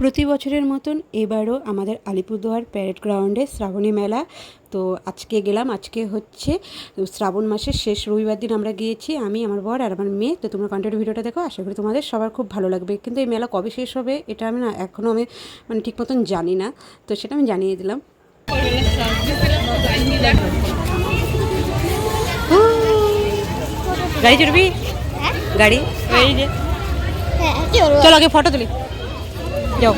প্রতি বছরের মতন এবারও আমাদের আলিপুরদুয়ার প্যারেড গ্রাউন্ডে শ্রাবণী মেলা। তো আজকে গেলাম আজকে হচ্ছে শ্রাবণ মাসের শেষ রবিবার দিন আমরা গিয়েছি আমি আমার বর আর আমার মেয়ে। তো তোমরা কন্টেন্ট ভিডিওটা দেখো আশা করি তোমাদের সবার খুব ভালো লাগবে। কিন্তু এই মেলা কবে শেষ হবে এটা আমি না এখনও আমি মানে ঠিক মতন জানি না। তো সেটা আমি জানিয়ে দিলাম। গাড়ি চড়বি? গাড়ি? এই যে হ্যাঁ চলো আগে ফটো তুলি। যাও।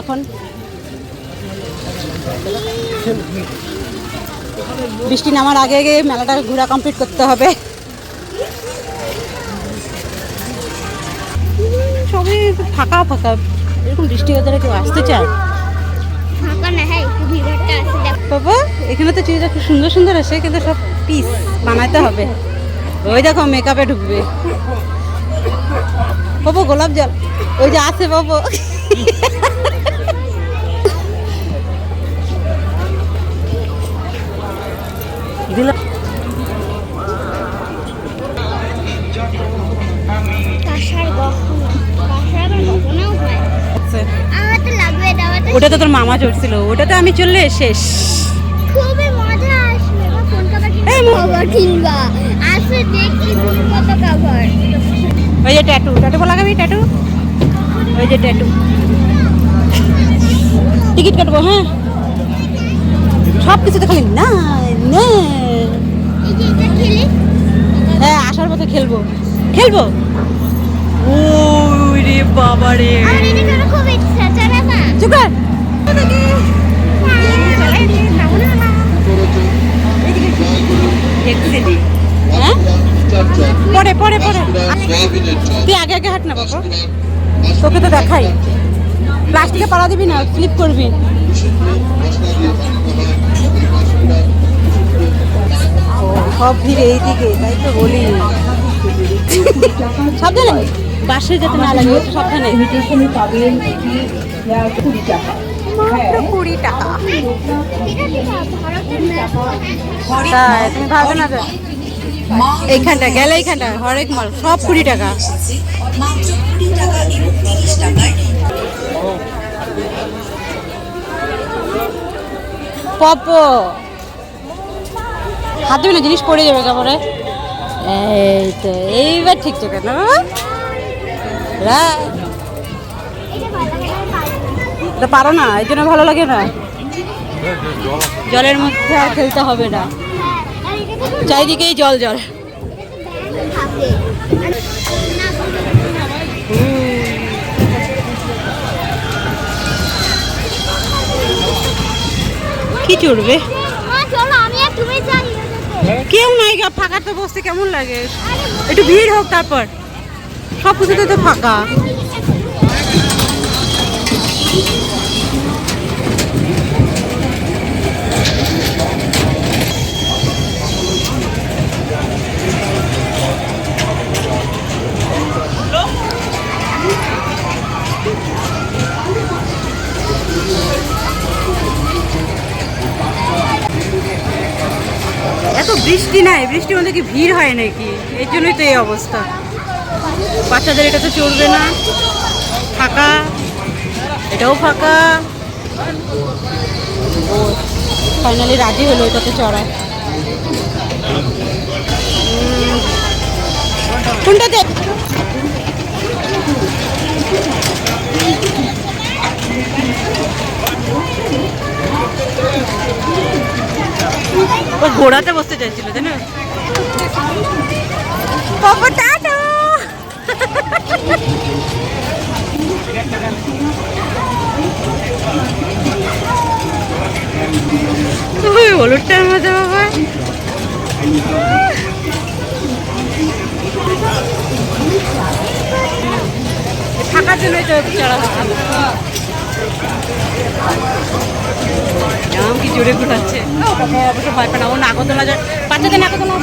এখন। বৃষ্টি নামার আগে আগে মেলাটা ঘোরা কমপ্লিট করতে হবে। সবই ফাঁকা ফাঁকা। এরকম বৃষ্টি ওদের কেউ আসতে চায়? হ্যাঁ বাবা এখানে তো চুড়িদার খুব সুন্দর সুন্দর আছে কিন্তু সব পিস বানাতে হবে। ওই দেখো মেকআপে ঢুকবে। বাবু গোলাপ জল। ওই যে আছে বাবু। দিলাম তো তো ওটা তো তোর মামা চড়ছিল। ওটাতে আমি চললে শেষ। খুবই মজা আসবে। আমার ফোন কভার কিনবা। ওই যে ট্যাটু ট্যাটু লাগাবি ট্যাটু ওই যে ট্যাটু টিকিট কাটবো হ্যাঁ? সব কিছুতে খালি না হ্যাঁ আসার পথে খেলব। খেলব? ওই রে বাবা রে। আমার এটা হ্যাঁ? পরে পরে পরে। তুই আগে আগে হাঁট না বাবা। তোকে তো দেখাই। প্লাস্টিকে পাড়া দিবি না স্লিপ করবি। ও, সব ভিড় এইদিকে তাই তো বলি। সাবধানে। বাসে যেতে না লাগে একটু সাবধানে। এটি আহ, কুড়ি টাকা। মাত্র কুড়ি তুমি ভাববে না? এইখানটা, গেলে এইখানটা হরেক মাল, সব কুড়ি টাকা। পপ। হাত দেবে না, জিনিস পড়ে যাবে কাপড়ে। এই তো, এইবার ঠিক আছে না পারো না, এই জন্য ভালো লাগে না। জলের মধ্যে আর খেলতে হবে না। চারিদিকেই জল জল। কি চড়বে? কেউ নাই গা ফাঁকাতে বসতে কেমন লাগে? একটু ভিড় হোক তারপর। সব কিছুতে তো ফাঁকা। বৃষ্টি নাই, বৃষ্টির মধ্যে কি ভিড় হয় নাকি? এর জন্যই তো এই অবস্থা। বাচ্চাদের এটা তো চলবে না। ফাঁকা। এটাও ফাঁকা। ফাইনালি রাজি হলো এটাতে চড়ায়। কোনটাতে ও ঘোড়াতে বসতে চাইছিল তাই না হলুদটার মধ্যে বাবা। থাকার জন্যই তো চড়া হচ্ছে। কি জোরে বাবা অবশ্য ভয় না। ও নাগরদোলা যায়। বাচ্চাদের নাগরদোলা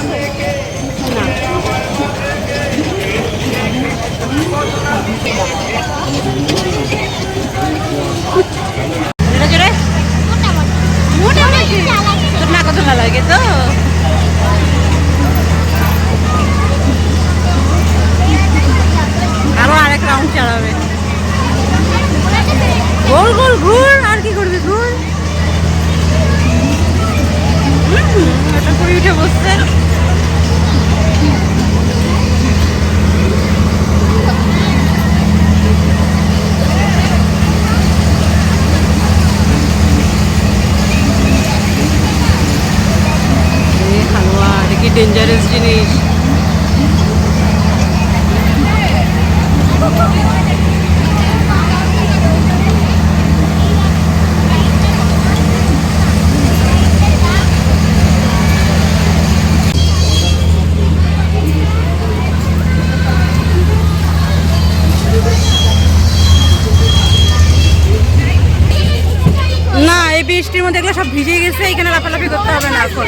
গোল ঘুর আর কি করবি ঘুর এটা করে উঠে বসছে মধ্যে এগুলো সব ভিজে গেছে এখানে লাফালাফি করতে হবে না এখন।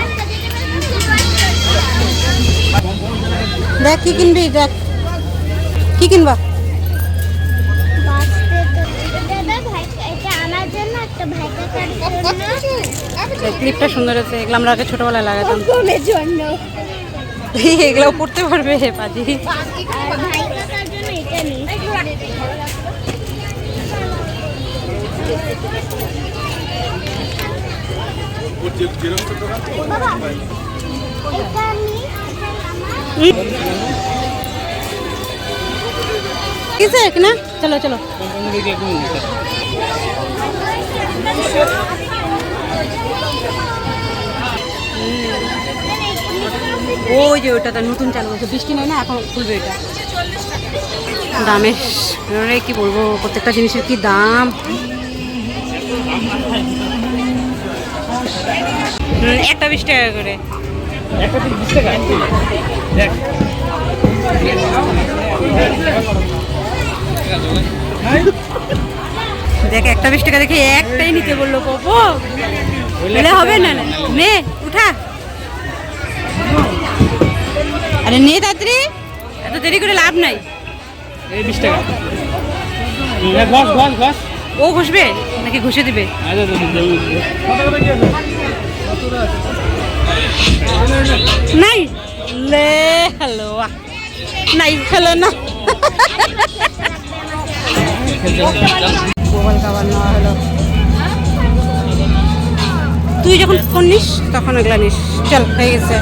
দেখ কি কিনবি দেখ। কি কিনবা? বাঁচতে তো- দাদা ভাই এটা আমার জন্য একটা ভাই কাকার জন্য ক্লিপটা সুন্দর আছে এগুলো আমরা আগে ছোটবেলায় লাগাতাম। এগুলো পড়তে পারবে পাজি। আর ভাই জন্য এটা নিই বাবা এটা নিই কিসে না? চলো চলো। ওই যে ওটা তার নতুন চালু হয়েছে। বৃষ্টি নেই না এখন খুলবে এটা। দামের কি বলব প্রত্যেকটা জিনিসের কি দাম? একটা বিশ টাকা করে। দেখ। একটা বিশ টাকা দেখে একটাই নিতে বলল পপো। বলে হবে না না নে উঠা। আরে নে তাড়াতাড়ি। এত দেরি করে লাভ নাই। এই বিশ টাকা। ঘষ ঘষ ঘষ ও ঘষবে নাকি ঘষে দিবে। নাই। লে, হ্যালো নাই হ্যালো না। মোবাইল খাবার নেওয়া হলো তুই যখন ফোন নিস, তখন এগুলা নিস। চল, হয়ে গেছে।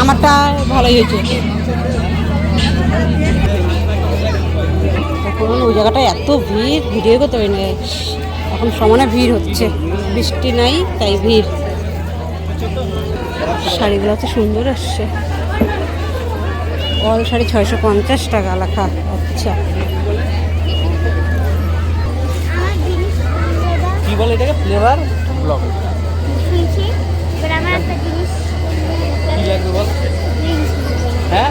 আমারটা ভালোই হয়েছে। ওই জায়গাটায় এত ভিড়, ভিডিও করতে পারি না। এখন সমানে ভিড় হচ্ছে। বৃষ্টি নাই তাই ভিড়। শাড়িগুলো তো সুন্দর আসছে। অল শাড়ি ছয়শো পঞ্চাশ টাকা লেখা আচ্ছা কি বলে এটাকে? ফ্লেভার ব্লক শুনছি এবার আমার একটা জিনিস কি লাগবে বল? হ্যাঁ?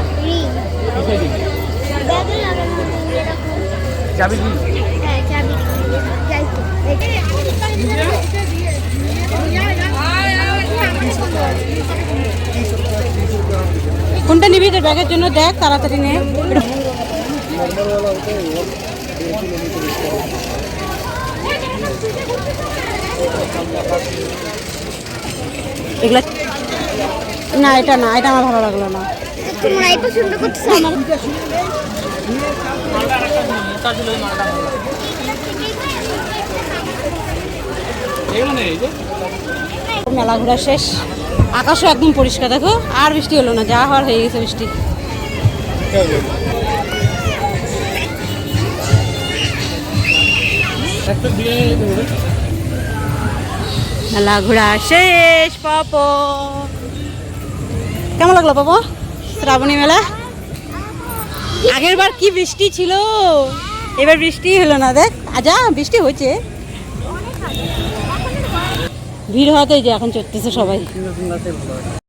যাবি কি হ্যাঁ চাবি যাই তো কোনটা নিবি তোর ব্যাগের জন্য? দেখ, তাড়াতাড়ি নে। না, এটা না, এটা আমার ভালো লাগল না। তোমরাই মেলা শেষ। আকাশও একদম পরিষ্কার, দেখো। আর বৃষ্টি হলো না, যা হওয়ার হয়ে গেছে বৃষ্টি। মেলা ঘোরা শেষ, পাপ। কেমন লাগল, পাপা? শ্রাবণী মেলা? আগের বার কি বৃষ্টি ছিল? এবার বৃষ্টি হলো না, দেখ। আজা বৃষ্টি হয়েছে। ভিড় হওয়াতেই যে এখন চড়তেছে সবাই।